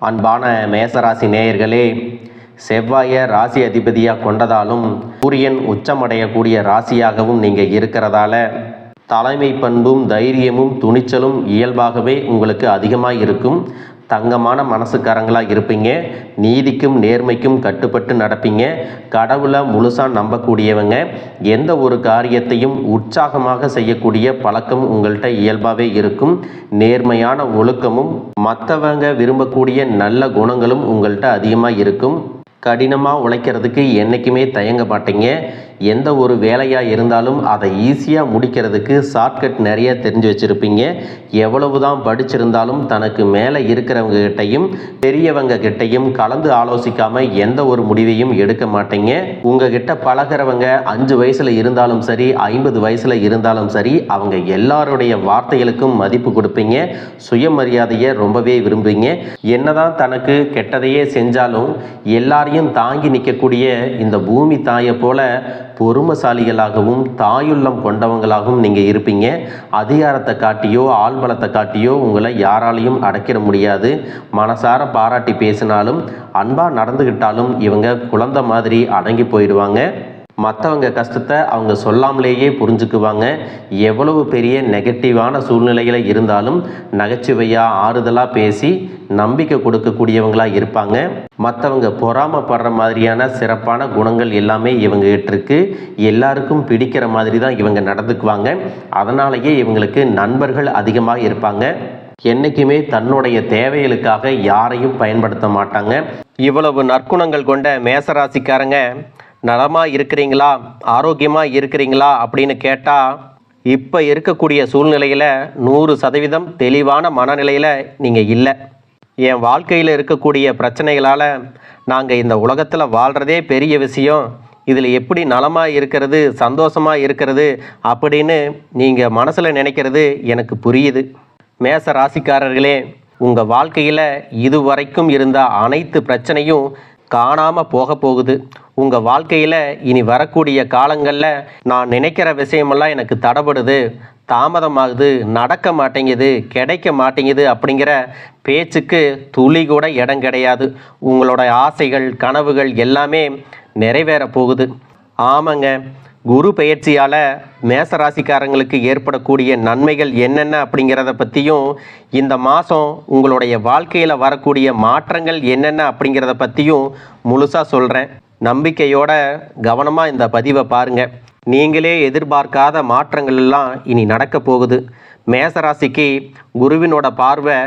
அன்பான மேசராசி நேயர்களே செவ்வாய ராசி அதிபதியாக கொண்டதாலும் சூரியன் உச்சமடையக்கூடிய ராசியாகவும் நீங்கள் இருக்கிறதால தலைமை பண்பும் தைரியமும் துணிச்சலும் இயல்பாகவே உங்களுக்கு அதிகமாக இருக்கும். தங்கமான மனசுக்காரங்களாக இருப்பீங்க. நீதிக்கும் நேர்மைக்கும் கட்டுப்பட்டு நடப்பீங்க. கடவுளை முழுசாக நம்பக்கூடியவங்க. எந்த ஒரு காரியத்தையும் உற்சாகமாக செய்யக்கூடிய பழக்கம் உங்கள்கிட்ட இயல்பாகவே இருக்கும். நேர்மையான ஒழுக்கமும் மற்றவங்க விரும்பக்கூடிய நல்ல குணங்களும் உங்கள்கிட்ட அதிகமாக இருக்கும். கடினமாக உழைக்கிறதுக்கு என்றைக்குமே தயங்க மாட்டீங்க. எந்த ஒரு வேலையாக இருந்தாலும் அதை ஈஸியாக முடிக்கிறதுக்கு ஷார்ட்கட் நிறைய தெரிஞ்சு வச்சுருப்பீங்க. எவ்வளவு தான் படிச்சிருந்தாலும் தனக்கு மேலே இருக்கிறவங்க கிட்டையும் பெரியவங்க கிட்டையும் கலந்து ஆலோசிக்காமல் எந்த ஒரு முடிவையும் எடுக்க மாட்டீங்க. உங்ககிட்ட பழகிறவங்க அஞ்சு வயசில் இருந்தாலும் சரி ஐம்பது வயசில் இருந்தாலும் சரி அவங்க எல்லாருடைய வார்த்தைகளுக்கும் மதிப்பு கொடுப்பீங்க. சுயமரியாதையை ரொம்பவே விரும்புவீங்க. என்னதான் தனக்கு கெட்டதையே செஞ்சாலும் எல்லாரையும் தாங்கி நிற்கக்கூடிய இந்த பூமி தாயை போல பொறுமசாலிகளாகவும் தாயுள்ளம் கொண்டவங்களாகவும் நீங்கள் இருப்பீங்க. அதிகாரத்தை காட்டியோ ஆள்பலத்தை காட்டியோ உங்களை யாராலையும் அடக்கிட முடியாது. மனசார பாராட்டி பேசினாலும் அன்பாக நடந்துக்கிட்டாலும் இவங்க குழந்தை மாதிரி அடங்கி போயிடுவாங்க. மற்றவங்க கஷ்டத்தை அவங்க சொல்லாமலேயே புரிஞ்சுக்குவாங்க. எவ்வளவு பெரிய நெகட்டிவான சூழ்நிலைகளை இருந்தாலும் நகைச்சுவையாக ஆறுதலாக பேசி நம்பிக்கை கொடுக்கக்கூடியவங்களாக இருப்பாங்க. மற்றவங்க பொறாமப்படுற மாதிரியான சிறப்பான குணங்கள் எல்லாமே இவங்ககிட்ட இருக்கு. எல்லாருக்கும் பிடிக்கிற மாதிரி தான் இவங்க நடந்துக்குவாங்க. அதனாலேயே இவங்களுக்கு நண்பர்கள் அதிகமாக இருப்பாங்க. என்றைக்குமே தன்னுடைய தேவைகளுக்காக யாரையும் பயன்படுத்த மாட்டாங்க. இவ்வளவு நற்குணங்கள் கொண்ட மேசராசிக்காரங்க நலமாக இருக்கிறீங்களா? ஆரோக்கியமாக இருக்கிறீங்களா? அப்படின்னு கேட்டால் இப்போ இருக்கக்கூடிய சூழ்நிலையில் நூறு சதவீதம் தெளிவான மனநிலையில் நீங்கள் இல்லை. என் வாழ்க்கையில் இருக்கக்கூடிய பிரச்சனைகளால் நாங்கள் இந்த உலகத்தில் வாழ்கிறதே பெரிய விஷயம். இதில் எப்படி நலமாக இருக்கிறது சந்தோஷமாக இருக்கிறது அப்படின்னு நீங்கள் மனசில் நினைக்கிறது எனக்கு புரியுது. மேச ராசிக்காரர்களே உங்கள் வாழ்க்கையில் இதுவரைக்கும் இருந்த அனைத்து பிரச்சனையும் காணாமல் போக போகுது. உங்கள் வாழ்க்கையில் இனி வரக்கூடிய காலங்களில் நான் நினைக்கிற விஷயமெல்லாம் எனக்கு தடபடுது தாமதமாகுது நடக்க மாட்டேங்குது கிடைக்க மாட்டேங்குது அப்படிங்கிற பேச்சுக்கு துளி கூட இடம் கிடையாது. உங்களோட ஆசைகள் கனவுகள் எல்லாமே நிறைவேற போகுது. ஆமாங்க குரு பயிற்சியால் மேசராசிக்காரங்களுக்கு ஏற்படக்கூடிய நன்மைகள் என்னென்ன அப்படிங்கிறத பற்றியும் இந்த மாதம் உங்களுடைய வாழ்க்கையில் வரக்கூடிய மாற்றங்கள் என்னென்ன அப்படிங்கிறத பற்றியும் முழுசாக சொல்கிறேன் நம்பிக்கையோட கவனமாக இந்த பதிவை பாருங்கள் நீங்களே எதிர்பார்க்காத மாற்றங்கள் எல்லாம் இனி நடக்க போகுது. மேசராசிக்கு குருவினோட பார்வை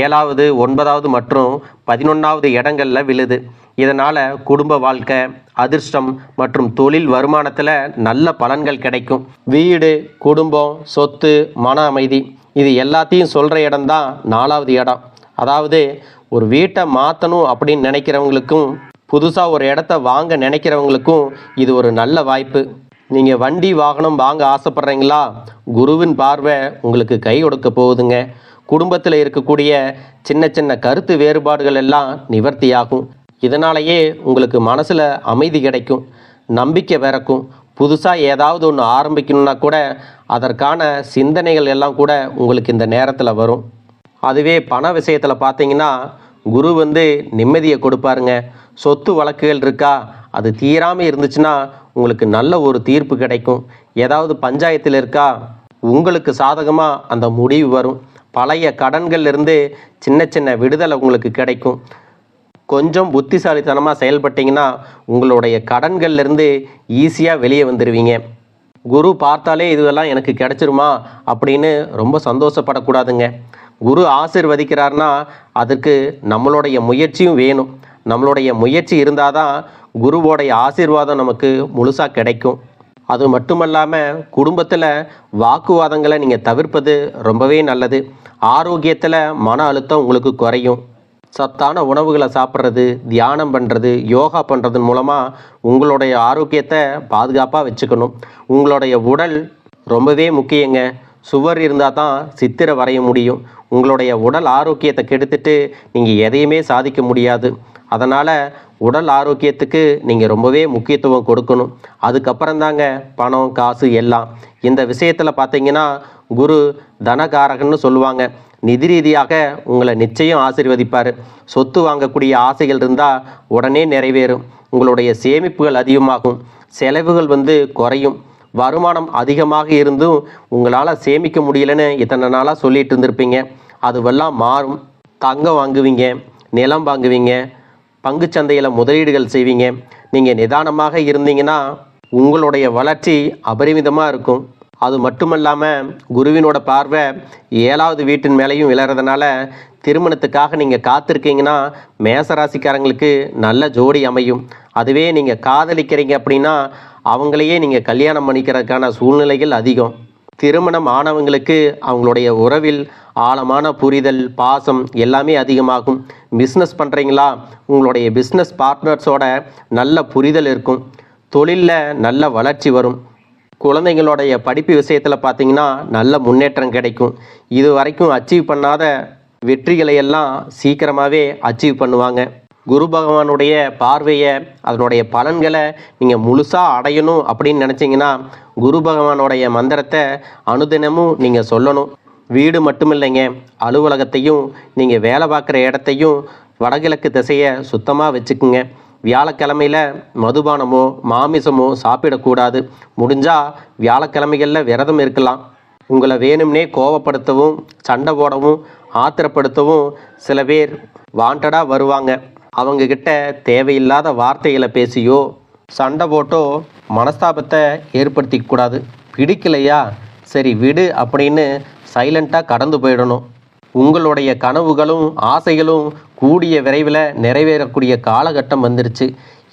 ஏழாவது ஒன்பதாவது மற்றும் பதினொன்றாவது இடங்களில் விழுது. இதனால் குடும்ப வாழ்க்கை அதிர்ஷ்டம் மற்றும் தொழில் வருமானத்தில் நல்ல பலன்கள் கிடைக்கும். வீடு குடும்பம் சொத்து மன அமைதி இது எல்லாத்தையும் சொல்கிற இடம்தான் நாலாவது இடம். அதாவது ஒரு வீட்டை மாற்றணும் அப்படின்னு நினைக்கிறவங்களுக்கும் புதுசாக ஒரு இடத்த வாங்க நினைக்கிறவங்களுக்கும் இது ஒரு நல்ல வாய்ப்பு. நீங்கள் வண்டி வாகனம் வாங்க ஆசைப்பட்றீங்களா? குருவின் பார்வை உங்களுக்கு கை கொடுக்க போகுதுங்க. குடும்பத்தில் இருக்கக்கூடிய சின்ன சின்ன கருத்து வேறுபாடுகள் எல்லாம் நிவர்த்தியாகும். இதனாலேயே உங்களுக்கு மனசில் அமைதி கிடைக்கும். நம்பிக்கை பிறக்கும். புதுசாக ஏதாவது ஒன்று ஆரம்பிக்கணும்னா கூட அதற்கான சிந்தனைகள் எல்லாம் கூட உங்களுக்கு இந்த நேரத்தில் வரும். அதுவே பண விஷயத்தில் பார்த்தீங்கன்னா குரு வந்து நிம்மதியை கொடுப்பாருங்க. சொத்து வழக்குகள் இருக்கா? அது தீராமல் இருந்துச்சுன்னா உங்களுக்கு நல்ல ஒரு தீர்ப்பு கிடைக்கும். ஏதாவது பஞ்சாயத்தில் இருக்கா? உங்களுக்கு சாதகமாக அந்த முடிவு வரும். பழைய கடன்கள்லேருந்து சின்ன சின்ன விடுதலை உங்களுக்கு கிடைக்கும். கொஞ்சம் புத்திசாலித்தனமாக செயல்பட்டீங்கன்னா உங்களுடைய கடன்கள்லேருந்து ஈஸியாக வெளியே வந்துடுவீங்க குரு பார்த்தாலே இதுவெல்லாம் எனக்கு கிடைச்சிருமா? அப்படின்னு ரொம்ப சந்தோஷப்படக்கூடாதுங்க. குரு ஆசிர்வதிக்கிறார்னா அதற்கு நம்மளுடைய முயற்சியும் வேணும். நம்மளுடைய முயற்சி இருந்தால் தான் குருவோடைய ஆசீர்வாதம் நமக்கு முழுசாக கிடைக்கும். அது மட்டுமல்லாமல் குடும்பத்தில் வாக்குவாதங்களை நீங்கள் தவிர்ப்பது ரொம்பவே நல்லது. ஆரோக்கியத்தில் மன அழுத்தம் உங்களுக்கு குறையும். சத்தான உணவுகளை சாப்பிட்றது தியானம் பண்ணுறது யோகா பண்ணுறதன் மூலமாக உங்களுடைய ஆரோக்கியத்தை பாதுகாப்பாக வச்சுக்கணும். உங்களுடைய உடல் ரொம்பவே முக்கியங்க. சுவர் இருந்தால் தான் சித்திரை வரைய முடியும். உங்களுடைய உடல் ஆரோக்கியத்தை கெடுத்துட்டு நீங்கள் எதையுமே சாதிக்க முடியாது. அதனால் உடல் ஆரோக்கியத்துக்கு நீங்கள் ரொம்பவே முக்கியத்துவம் கொடுக்கணும். அதுக்கப்புறம் தாங்க பணம் காசு எல்லாம். இந்த விஷயத்தில் பார்த்தீங்கன்னா குரு தனகாரகன்னு சொல்லுவாங்க. நிதி ரீதியாக உங்களை நிச்சயம் ஆசீர்வதிப்பார். சொத்து வாங்கக்கூடிய ஆசைகள் இருந்தால் உடனே நிறைவேறும். உங்களுடைய சேமிப்புகள் அதிகமாகும். செலவுகள் வந்து குறையும். வருமானம் அதிகமாக இருந்தும் உங்களால் சேமிக்க முடியலன்னு இத்தனை நாளாக சொல்லிட்டு இருந்திருப்பீங்க. அதுவெல்லாம் மாறும். தங்கம் வாங்குவீங்க நிலம் வாங்குவீங்க பங்குச்சந்தையில் முதலீடுகள் செய்வீங்க. நீங்கள் நிதானமாக இருந்தீங்கன்னா உங்களுடைய வளர்ச்சி அபரிமிதமாக இருக்கும். அது மட்டுமல்லாமல் குருவினோட பார்வை ஏழாவது வீட்டின் மேலேயும் விழறதுனால திருமணத்துக்காக நீங்கள் காத்திருக்கீங்கன்னா மேசராசிக்காரங்களுக்கு நல்ல ஜோடி அமையும். அதுவே நீங்கள் காதலிக்கிறீங்க அப்படின்னா அவங்களையே நீங்கள் கல்யாணம் பண்ணிக்கிறதுக்கான சூழ்நிலைகள் அதிகம். திருமணம் ஆனவங்களுக்கு அவங்களுடைய உறவில் ஆழமான புரிதல் பாசம் எல்லாமே அதிகமாகும். பிஸ்னஸ் பண்ணுறீங்களா உங்களுடைய பிஸ்னஸ் பார்ட்னர்ஸோட நல்ல புரிதல் இருக்கும். தொழிலில் நல்ல வளர்ச்சி வரும். குழந்தைங்களுடைய படிப்பு விஷயத்தில் பார்த்தீங்கன்னா நல்ல முன்னேற்றம் கிடைக்கும். இது வரைக்கும் அச்சீவ் பண்ணாத வெற்றிகளை எல்லாம் சீக்கிரமாகவே அச்சீவ் பண்ணுவாங்க. குரு பகவானுடைய பார்வையை அதனுடைய பலன்களை நீங்கள் முழுசாக அடையணும் அப்படின்னு நினச்சிங்கன்னா குரு பகவானுடைய மந்திரத்தை அனுதினமும் நீங்கள் சொல்லணும். வீடு மட்டும் இல்லைங்க அலுவலகத்தையும் நீங்கள் வேலை பார்க்குற இடத்தையும் வடகிழக்கு திசையை சுத்தமாக வச்சுக்குங்க. வியாழக்கிழமையில் மதுபானமோ மாமிசமோ சாப்பிடக்கூடாது. முடிஞ்சால் வியாழக்கிழமைகளில் விரதம் இருக்கலாம். உங்களை வேணும்னே கோவப்படுத்தவும் சண்டை போடவும் ஆத்திரப்படுத்தவும் சில பேர் வாண்டடாக வருவாங்க. அவங்கக்கிட்ட தேவையில்லாத வார்த்தைகளை பேசியோ சண்டை போட்டோ மனஸ்தாபத்தை ஏற்படுத்திக்க கூடாது. பிடிக்கலையா? சரி விடு அப்படின்னு சைலண்ட்டாக கடந்து போயிடணும். உங்களுடைய கனவுகளும் ஆசைகளும் கூடிய விரைவில் நிறைவேறக்கூடிய காலகட்டம் வந்துருச்சு.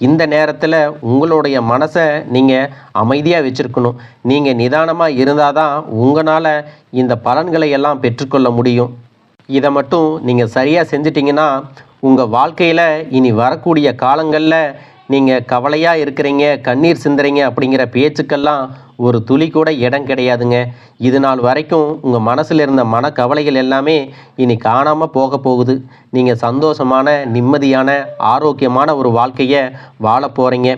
இந்த நேரத்தில் உங்களுடைய மனசை நீங்கள் அமைதியாக வச்சுருக்கணும். நீங்கள் நிதானமாக இருந்தால் தான் உங்களால் இந்த பலன்களை எல்லாம் பெற்றுக்கொள்ள முடியும். இதை மட்டும் நீங்கள் சரியாக செஞ்சிட்டிங்கன்னா உங்கள் வாழ்க்கையில் இனி வரக்கூடிய காலங்களில் நீங்கள் கவலையாக இருக்கிறீங்க கண்ணீர் சிந்துறீங்க அப்படிங்கிற பேச்சுக்கெல்லாம் ஒரு துளி கூட இடம் கிடையாதுங்க. இது நாள் வரைக்கும் உங்கள் மனசில் இருந்த மன கவலைகள் எல்லாமே இனி காணாமல் போக போகுது. நீங்கள் சந்தோஷமான நிம்மதியான ஆரோக்கியமான ஒரு வாழ்க்கையை வாழ போகிறீங்க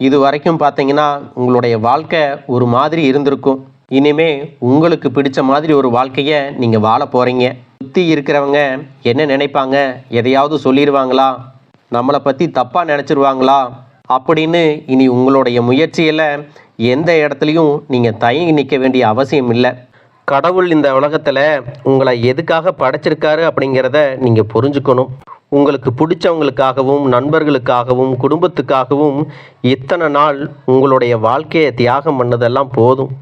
இது வரைக்கும் பார்த்தீங்கன்னா உங்களுடைய வாழ்க்கை ஒரு மாதிரி இருந்திருக்கும். இனிமே உங்களுக்கு பிடிச்ச மாதிரி ஒரு வாழ்க்கையை நீங்கள் வாழ போகிறீங்க சுற்றி இருக்கிறவங்க என்ன நினைப்பாங்க? எதையாவது சொல்லிடுவாங்களா? நம்மளை பற்றி தப்பாக நினச்சிருவாங்களா? அப்படின்னு இனி உங்களுடைய முயற்சியில் எந்த இடத்துலையும் நீங்கள் தயங்கி நிற்க வேண்டிய அவசியம் இல்லை. கடவுள் இந்த உலகத்தில் உங்களை எதுக்காக படைச்சிருக்காரு அப்படிங்கிறத நீங்கள் புரிஞ்சுக்கணும். உங்களுக்கு பிடிச்சவங்களுக்காகவும் நண்பர்களுக்காகவும் குடும்பத்துக்காகவும் இத்தனை நாள் உங்களுடைய வாழ்க்கையை தியாகம் பண்ணதெல்லாம் போதும்.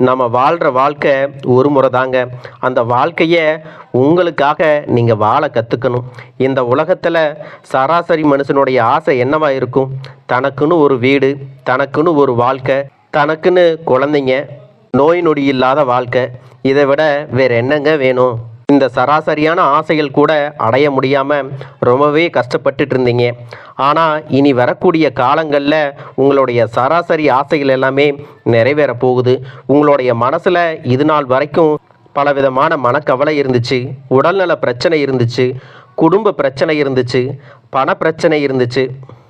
நம்ம வாழ்கிற வாழ்க்கை ஒரு முறை தாங்க அந்த வாழ்க்கையை உங்களுக்காக நீங்கள் வாழ கற்றுக்கணும் இந்த உலகத்தில் சராசரி மனுஷனுடைய ஆசை என்னவா இருக்கும்? தனக்குன்னு ஒரு வீடு தனக்குன்னு ஒரு வாழ்க்கை தனக்குன்னு குழந்தைங்க நோய் நொடி இல்லாத வாழ்க்கை. இதை விட வேறு என்னங்க வேணும்? இந்த சராசரியான ஆசைகள் கூட அடைய முடியாமல் ரொம்பவே கஷ்டப்பட்டுட்டு இருந்தீங்க ஆனால் இனி வரக்கூடிய காலங்களில் உங்களுடைய சராசரி ஆசைகள் எல்லாமே நிறைவேற போகுது. உங்களுடைய மனசில் இது நாள் வரைக்கும் பலவிதமான மனக்கவலை இருந்துச்சு உடல்நல பிரச்சனை இருந்துச்சு குடும்ப பிரச்சனை இருந்துச்சு பண பிரச்சனை இருந்துச்சு.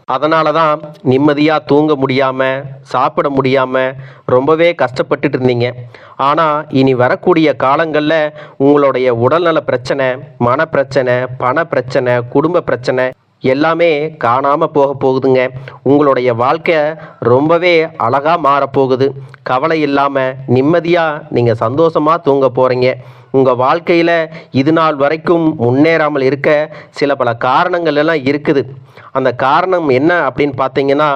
அதனால தான் நிம்மதியாக தூங்க முடியாமல் சாப்பிட முடியாமல் ரொம்பவே கஷ்டப்பட்டுட்டு இருந்தீங்க. ஆனால் இனி வரக்கூடிய காலங்களில் உங்களுடைய உடல்நல பிரச்சனை மன பிரச்சனை பண பிரச்சனை குடும்ப பிரச்சனை எல்லாமே காணாமல் போக போகுதுங்க. உங்களுடைய வாழ்க்கை ரொம்பவே அழகாக மாறப்போகுது. கவலை இல்லாமல் நிம்மதியாக நீங்கள் சந்தோஷமாக தூங்க போகிறீங்க உங்கள் வாழ்க்கையில் இது நாள் வரைக்கும் முன்னேறாமல் இருக்க சில பல காரணங்கள் எல்லாம் இருக்குது. அந்த காரணம் என்ன அப்படின்னு பார்த்தீங்கன்னா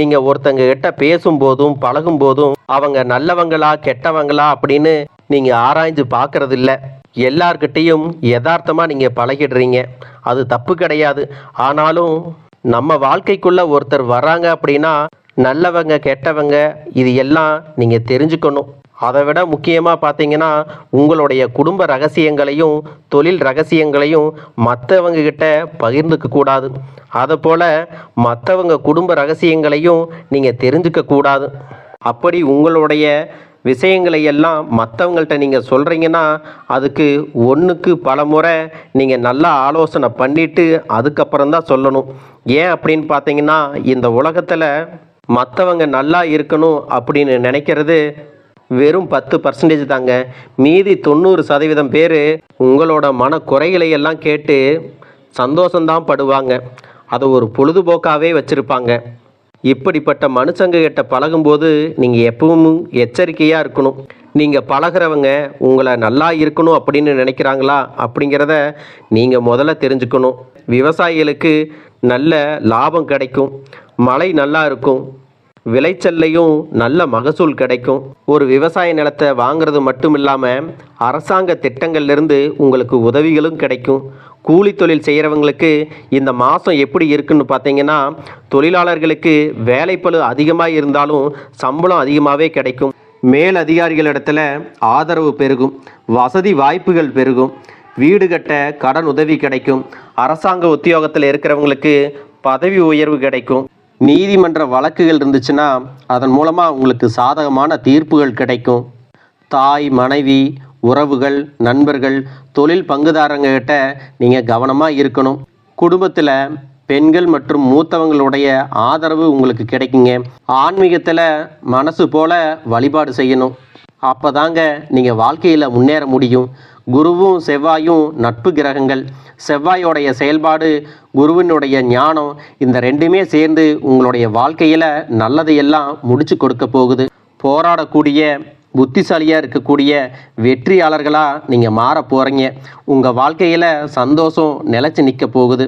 நீங்கள் ஒருத்தங்க கிட்ட பேசும்போதும் பழகும்போதும் அவங்க நல்லவங்களா கெட்டவங்களா அப்படின்னு நீங்கள் ஆராய்ஞ்சு பார்க்கறதில்ல எல்லார்கிட்டேயும் யதார்த்தமாக நீங்கள் பழகிடுறீங்க. அது தப்பு கிடையாது. ஆனாலும் நம்ம வாழ்க்கைக்குள்ளே ஒருத்தர் வராங்க அப்படின்னா நல்லவங்க கெட்டவங்க இது எல்லாம் நீங்கள் தெரிஞ்சுக்கணும். அதை விட முக்கியமாக பார்த்தீங்கன்னா உங்களுடைய குடும்ப ரகசியங்களையும் தொழில் ரகசியங்களையும் மற்றவங்க கிட்ட பகிர்ந்துக்க கூடாது. அதை போல் மற்றவங்க குடும்ப ரகசியங்களையும் நீங்கள் தெரிஞ்சுக்க கூடாது. அப்படி உங்களுடைய விஷயங்களை எல்லாம் மற்றவங்கள்ட்ட நீங்கள் சொல்கிறீங்கன்னா அதுக்கு ஒன்றுக்கு பல முறை நீங்கள் நல்லா ஆலோசனை பண்ணிவிட்டு அதுக்கப்புறம் தான் சொல்லணும். ஏன் அப்படின்னு பார்த்தீங்கன்னா இந்த உலகத்தில் மற்றவங்க நல்லா இருக்கணும் அப்படின்னு நினைக்கிறது வெறும் பத்து பர்சன்டேஜ் தாங்க. மீதி தொண்ணூறு சதவீதம் பேர் உங்களோட மன குறைகளை எல்லாம் கேட்டு சந்தோஷம்தான் படுவாங்க. அதை ஒரு பொழுதுபோக்காகவே வச்சுருப்பாங்க. இப்படிப்பட்ட மனுஷங்க கிட்ட பழகும்போது நீங்கள் எப்பவும் எச்சரிக்கையாக இருக்கணும். நீங்கள் பழகுறவங்க உங்களை நல்லா இருக்கணும் அப்படின்னு நினைக்கிறாங்களா அப்படிங்கிறத நீங்கள் முதல்ல தெரிஞ்சுக்கணும். விவசாயிகளுக்கு நல்ல லாபம் கிடைக்கும். மழை நல்லா இருக்கும். விளைச்சல்லையும் நல்ல மகசூல் கிடைக்கும். ஒரு விவசாய நிலத்தை வாங்குறது மட்டும் இல்லாமல் அரசாங்க திட்டங்கள்லேருந்து உங்களுக்கு உதவிகளும் கிடைக்கும். கூலி தொழில் செய்கிறவங்களுக்கு இந்த மாதம் எப்படி இருக்குன்னு பார்த்தீங்கன்னா தொழிலாளர்களுக்கு வேலைப்பழு அதிகமாக இருந்தாலும் சம்பளம் அதிகமாகவே கிடைக்கும். மேல் அதிகாரிகளிடத்துல ஆதரவு பெருகும். வசதி வாய்ப்புகள் பெருகும். வீடு கட்ட கடன் உதவி கிடைக்கும். அரசாங்க உத்தியோகத்தில் இருக்கிறவங்களுக்கு பதவி உயர்வு கிடைக்கும். நீதிமன்ற வழக்குகள் இருந்துச்சுன்னா அதன் மூலமாக உங்களுக்கு சாதகமான தீர்ப்புகள் கிடைக்கும். தாய் மனைவி உறவுகள் நண்பர்கள் தொழில் பங்குதாரங்ககிட்ட நீங்கள் கவனமாக இருக்கணும். குடும்பத்தில் பெண்கள் மற்றும் மூத்தவங்களுடைய ஆதரவு உங்களுக்கு கிடைக்குங்க. ஆன்மீகத்தில் மனசு போல வழிபாடு செய்யணும். அப்போ தாங்க நீங்கள் வாழ்க்கையில் முன்னேற முடியும். குருவும் செவ்வாயும் நட்பு கிரகங்கள். செவ்வாயோடைய செயல்பாடு குருவினுடைய ஞானம் இந்த ரெண்டுமே சேர்ந்து உங்களுடைய வாழ்க்கையில் நல்லதையெல்லாம் முடிச்சு கொடுக்க போகுது. போராடக்கூடிய புத்திசாலியாக இருக்கக்கூடிய வெற்றியாளர்களாக நீங்கள் மாற போகிறீங்க உங்கள் வாழ்க்கையில் சந்தோஷம் நிலச்சி நிற்க போகுது.